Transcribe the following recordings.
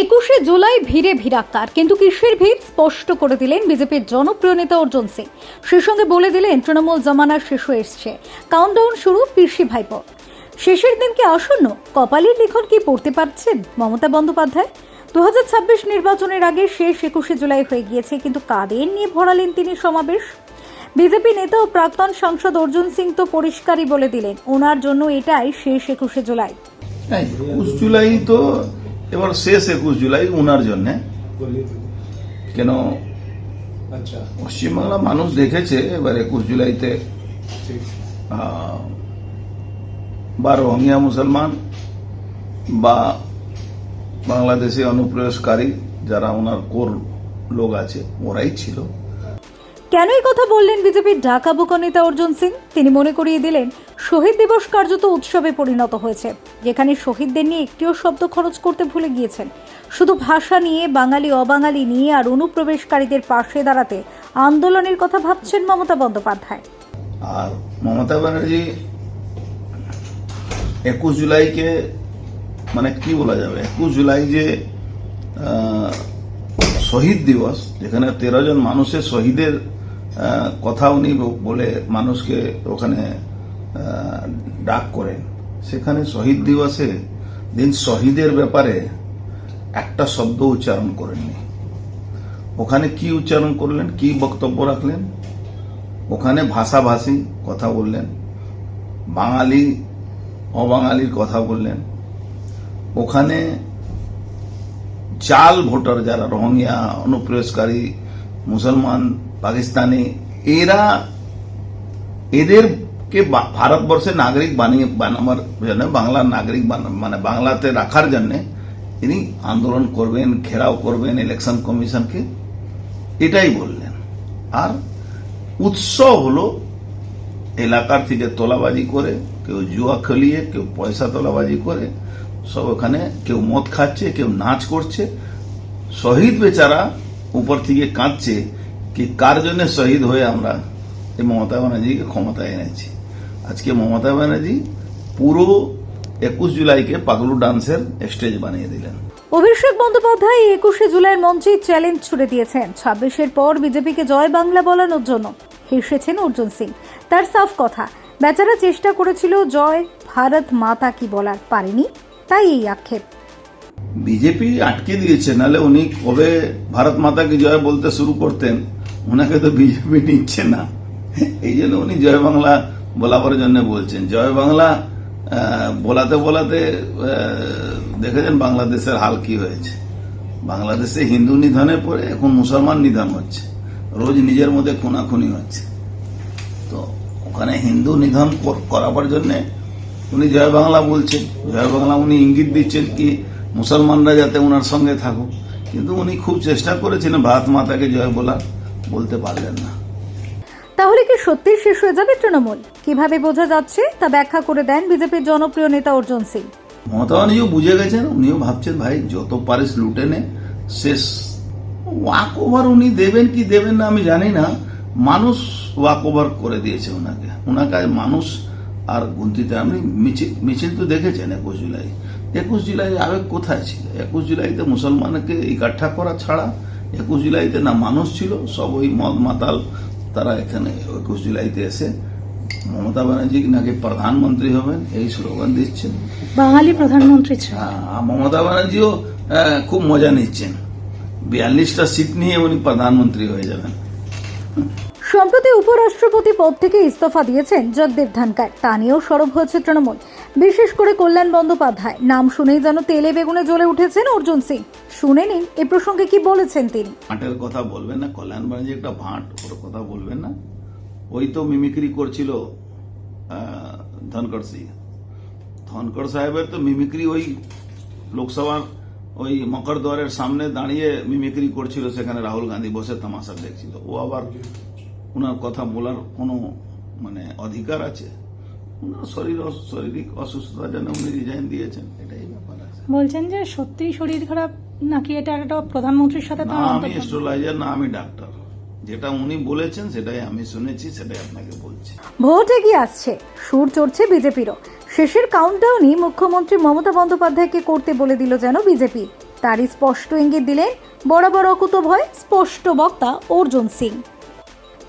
একুশে জুলাই ভিড়ে ভিড়াক্কার, কিন্তু কিসের ভিড় স্পষ্ট করে দিলেন বিজেপির জনপ্রিয় নেতা অর্জুন সিং। সেই সঙ্গে বলে দিলেন, তৃণমূল জমানার শেষ এসছে। কাউন্টডাউন শুরু, পিসি ভাইপো। শেষের দিন কি আসন্ন? কপালের লিখন কি পড়তে পারছেন মমতা বন্দ্যোপাধ্যায়? দু হাজার ছাব্বিশ নির্বাচনের আগে শেষ একুশে জুলাই হয়ে গিয়েছে, কিন্তু কাদের নিয়ে ভরালেন তিনি সমাবেশ? বিজেপি নেতা ও প্রাক্তন সাংসদ অর্জুন সিং তো পরিষ্কারই বলে দিলেন, ওনার জন্য এটাই শেষ একুশে জুলাই। একুশ জুলাই তো এবার শেষ একুশ জুলাই উনার জন্য। কেন? আচ্ছা। পশ্চিমবাংলা মানুষ দেখেছে এবার একুশ জুলাইতে বা রোহিঙ্গা মুসলমান বা বাংলাদেশে অনুপ্রবেশকারী যারা ওনার কোর লোক আছে ওরাই ছিল। কেন এই কথা বললেন বিজেপির ঢাকা বুক নেতা অর্জুন সিং? তিনি মনে করিয়ে দিলেন শহীদ দিবস কার্যত উৎসবে পরিণত হয়েছে, যেখানে শহীদদের নিয়ে একটিও শব্দ খরচ করতে ভুলে গিয়েছেন। শুধু ভাষা নিয়ে, বাঙালি, অবাঙালি নিয়ে আর অনুপ্রবেশকারীদের পাশে দাঁড়াতে আন্দোলনের কথা ভাবছেন মমতা বন্দ্যোপাধ্যায়। আর মমতা ব্যানার্জি একুশ জুলাইকে মানে কি বলা যাবে? একুশ জুলাই যে শহীদ দিবস, যেখানে তেরো জন মানুষের শহীদের কথা উনি বলে মানুষকে ওখানে ডাক করেন। সেখানে শহীদ দিবসে দিন শহীদের ব্যাপারে একটা শব্দ উচ্চারণ করেননি। ওখানে কি উচ্চারণ করলেন? কি বক্তব্য রাখলেন? ওখানে ভাষাভাষী কথা বললেন। বাঙালি, অবাঙালির কথা বললেন। ওখানে চাল ভোটার যারা, রোহিঙ্গা, অনুপ্রবেশকারী, মুসলমান, পাকিস্তানি, এরা এদেরকে বা- ভারতবর্ষের নাগরিক বানিয়ে বানাবার জন্য, বাংলার নাগরিক মানে বাংলাতে রাখার জন্য তিনি আন্দোলন করবেন, ঘেরাও করবেন ইলেকশন কমিশনকে এটাই বললেন। আর উৎসব হলো এলাকার থেকে তোলাবাজি করে, কেউ জুয়া খেলিয়ে, কেউ পয়সা তোলাবাজি করে, সব ওখানে কেউ মদ খাচ্ছে, কেউ নাচ করছে। শহীদ বেচারা উপর থেকে কাঁদছে, কি কার জন্য শহীদ হয়ে আমরা এই মমতা ব্যানার্জিকে ক্ষমতায় এনেছি? আজকে মমতা ব্যানার্জি পুরো একুশ জুলাইকে পাগলু ডান্সের স্টেজ বানিয়ে দিলেন। অভিষেক বন্দ্যোপাধ্যায় একুশে জুলাইয়ের মঞ্চে চ্যালেঞ্জ ছুড়ে দিয়েছেন। ছাব্বিশের পর বিজেপিকে জয় বাংলা বলানোর জন্য হেসেছেন অর্জুন সিং। তার সাফ কথা বেচারা চেষ্টা করেছিল জয় ভারত মাতা কি বলার পারেনি তাই এই আক্ষেপ। বিজেপি আটকে দিয়েছে নাহলে উনি কবে ভারত মাতাকে জয় বলতে শুরু করতেন? ওনাকে তো বিজেপি নিচ্ছে না। এই জন্য উনি জয় বাংলা বলাবার জন্য বলছেন। জয় বাংলা বলাতে বলাতে দেখেছেন বাংলাদেশের হাল কি হয়েছে। বাংলাদেশে হিন্দু নিধনের পরে এখন মুসলমান নিধন হচ্ছে। রোজ নিজের মধ্যে খুনাখুনি হচ্ছে। তো ওখানে হিন্দু নিধন কর- করাবার জন্য উনি জয় বাংলা বলছেন। জয় বাংলা উনি ইঙ্গিত দিচ্ছেন কি মুসলমানরা যাতে ওনার সঙ্গে থাকুক। কিন্তু উনি খুব চেষ্টা করেছিলেন ভারত মাতাকে জয় বলা বলতে পারলেন না। তাহলে কি সত্যি শেষ হয়ে যাবে তৃণমূল? কীভাবে বোঝা যাচ্ছে তা ব্যাখ্যা করে দেন বিজেপির জনপ্রিয় নেতা অর্জুন সিং। মমতা ব্যানার্জিও বুঝে গেছেন, উনিও ভাবছেন, ভাই, যত পারিস লুটে নে, শেষ। ওয়াক ওভার উনি দেবেন কি দেবেন না আমি জানি না। মানুষ ওয়াক ওভার করে দিয়েছে ওনাকে ওনাকে মানুষ আর গুনতিতে আপনি মিছিল মিছিল তো দেখেছেন একুশ জুলাই। একুশ জুলাই আবেগ কোথায় ছিল? একুশ জুলাইতে মুসলমানকে ইকাঠা করা ছাড়া একুশ জুলাইতে না মানুষ ছিল, সব ওই মদ মাতাল তারা এখানে একুশ জুলাইতে এসে মমতা ব্যানার্জি নাকি প্রধানমন্ত্রী হবেন? এই স্লোগান দিচ্ছেন। বাঙালি প্রধানমন্ত্রী ছিলেন। মমতা ব্যানার্জিও খুব মজা নিচ্ছেন। বিয়াল্লিশটা সিট নিয়ে উনি প্রধানমন্ত্রী হয়ে যাবেন। সম্প্রতি উপরাষ্ট্রপতি পদ থেকে ইস্তফা দিয়েছেন জগদীপ ধনকর তা নিয়েও সরব হয়েছে তৃণমূল। বিশেষ করে কল্যাণ বন্দ্যোপাধ্যায়। নাম শুনেই যেন তেলে বেগুনে জ্বলে উঠেছেন অর্জুন সিং। শুনে নিন এ প্রসঙ্গে কি বলেছেন তিনি? ভাঁটের কথা বলবেন না কল্যাণ ব্যানার্জি একটা ভাঁট ওর কথা বলবেন না। ওই তো মিমিক্রি করছিল ধনকর সিং। ধনকর সাহেবের তো মিমিক্রি ওই লোকসভার ওই মকরদুয়ারের সামনে দাঁড়িয়ে মিমিক্রি করছিল সেখানে রাহুল গান্ধী বসে তামাশা দেখছিল। ও আবার ওনার কথা বলার কোনো মানে অধিকার আছে? ওনার শরীর শারীরিক অসুস্থতার জন্য উনি রিজাইন দিয়েছেন এটাই ব্যাপার আছে। বলছেন যে সত্যিই শরীর খারাপ নাকি এটা একটা প্রধানমন্ত্রীর সাথে আমি? অ্যাস্ট্রোলজার না আমি ডাক্তার যেটা উনি বলেছেন, সেটাই আমি শুনেছি, সেটাই আপনাকে বলছি। ভোট এগিয়ে আসছে, সুর চড়ছে বিজেপিরও। শেষের কাউন্টডাউনই মুখ্যমন্ত্রী মমতা বন্দ্যোপাধ্যায়কে করতে বলে দিল যেন বিজেপি। তারই স্পষ্ট ইঙ্গিত দিলেন বরাবর অকুতভয় স্পষ্ট বক্তা Arjun Singh.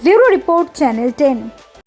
Bureau report channel ten.